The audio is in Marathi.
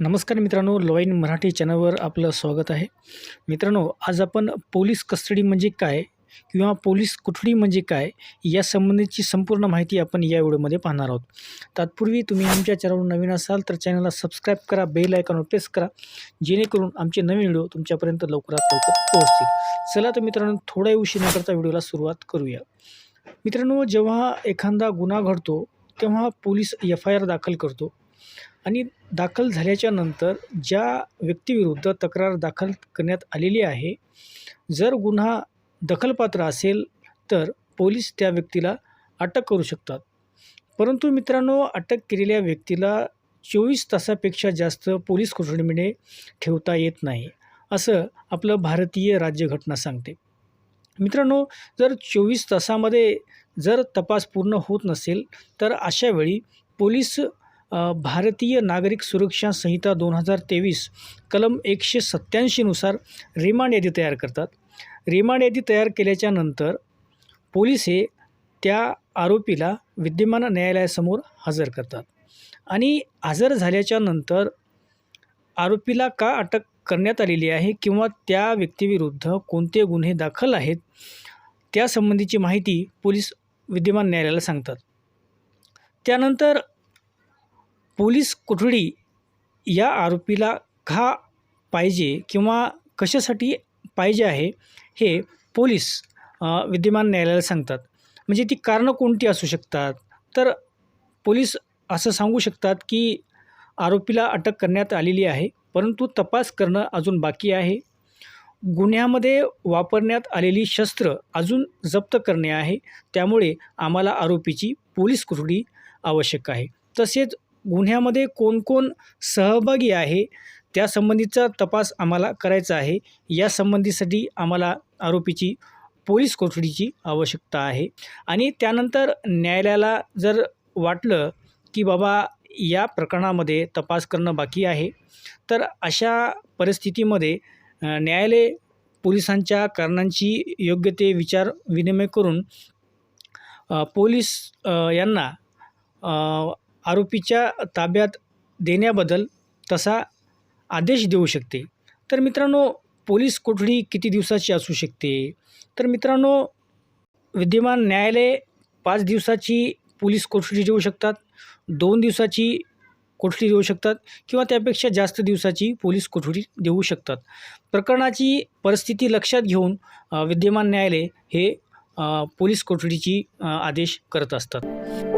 नमस्कार मित्रांनो लॉईन मराठी चॅनलवर आपलं स्वागत आहे. मित्रांनो आज आपण पोलीस कस्टडी म्हणजे काय किंवा पोलीस कोठडी म्हणजे काय या संबंधीची संपूर्ण माहिती आपण या व्हिडिओमध्ये पाहणार आहोत. तत्पूर्वी तुम्ही आमच्या चॅनलवर नवीन असाल तर चॅनलला सबस्क्राईब करा बेल आयकॉनवर प्रेस करा जेणेकरून आमचे नवीन व्हिडिओ तुमच्यापर्यंत लवकरात लवकर पोहोचतील. चला तर मित्रांनो थोड्या उशीर न करता व्हिडिओला सुरुवात करूया. मित्रांनो जेव्हा एखादा गुन्हा घडतो तेव्हा पोलीस एफ आय आर दाखल करतो. आणि दाखल झाल्याच्यानंतर ज्या व्यक्तीविरुद्ध तक्रार दाखल करण्यात आलेली आहे जर गुन्हा दखलपात्र असेल तर पोलीस त्या व्यक्तीला अटक करू शकतात. परंतु मित्रांनो अटक केलेल्या व्यक्तीला चोवीस तासापेक्षा जास्त पोलीस कोठडीमध्ये ठेवता येत नाही असं आपलं भारतीय राज्यघटना सांगते. मित्रांनो जर चोवीस तासामध्ये जर तपास पूर्ण होत नसेल तर अशावेळी पोलीस भारतीय नागरिक सुरक्षा संहिता दोन हजार तेवीस कलम एकशे सत्त्याऐंशीनुसार रिमांड यादी तयार करतात. रिमांड यादी तयार केल्याच्यानंतर पोलीस हे त्या आरोपीला विद्यमान न्यायालयासमोर हजर करतात आणि हजर झाल्याच्यानंतर आरोपीला का अटक करण्यात आलेली आहे किंवा त्या व्यक्तीविरुद्ध कोणते गुन्हे दाखल आहेत त्यासंबंधीची माहिती पोलीस विद्यमान न्यायालयाला सांगतात. त्यानंतर पोलीस कोठडी या आरोपीला का पाहिजे किंवा कशासाठी पाहिजे आहे हे पोलीस विद्यमान न्यायालयाला सांगतात. म्हणजे ती कारणं कोणती असू शकतात? तर पोलीस असं सांगू शकतात की आरोपीला अटक करण्यात आलेली आहे परंतु तपास करणं अजून बाकी आहे. गुन्ह्यामध्ये वापरण्यात आलेली शस्त्र अजून जप्त करणे आहे त्यामुळे आम्हाला आरोपीची पोलीस कोठडी आवश्यक आहे. तसेच गुन्ह्यामध्ये कोण कोण सहभागी आहे त्यासंबंधीचा तपास आम्हाला करायचा आहे. या संबंधीसाठी आम्हाला आरोपीची पोलीस कोठडीची आवश्यकता आहे. आणि त्यानंतर न्यायालयाला जर वाटलं की बाबा या प्रकरणामध्ये तपास करणं बाकी आहे तर अशा परिस्थितीमध्ये न्यायालय पोलिसांच्या कारणांची योग्य ते विचार विनिमय करून पोलीस यांना आरोपीच्या ताब्यात देण्याबद्दल तसा आदेश देऊ शकते. तर मित्रांनो पोलीस कोठडी किती दिवसाची असू शकते? तर मित्रांनो विद्यमान न्यायालय पाच दिवसाची पोलीस कोठडी देऊ शकतात दोन दिवसाची कोठडी देऊ शकतात किंवा त्यापेक्षा जास्त दिवसाची पोलीस कोठडी देऊ शकतात. प्रकरणाची परिस्थिती लक्षात घेऊन विद्यमान न्यायालय हे पोलीस कोठडीची आदेश करत असतात.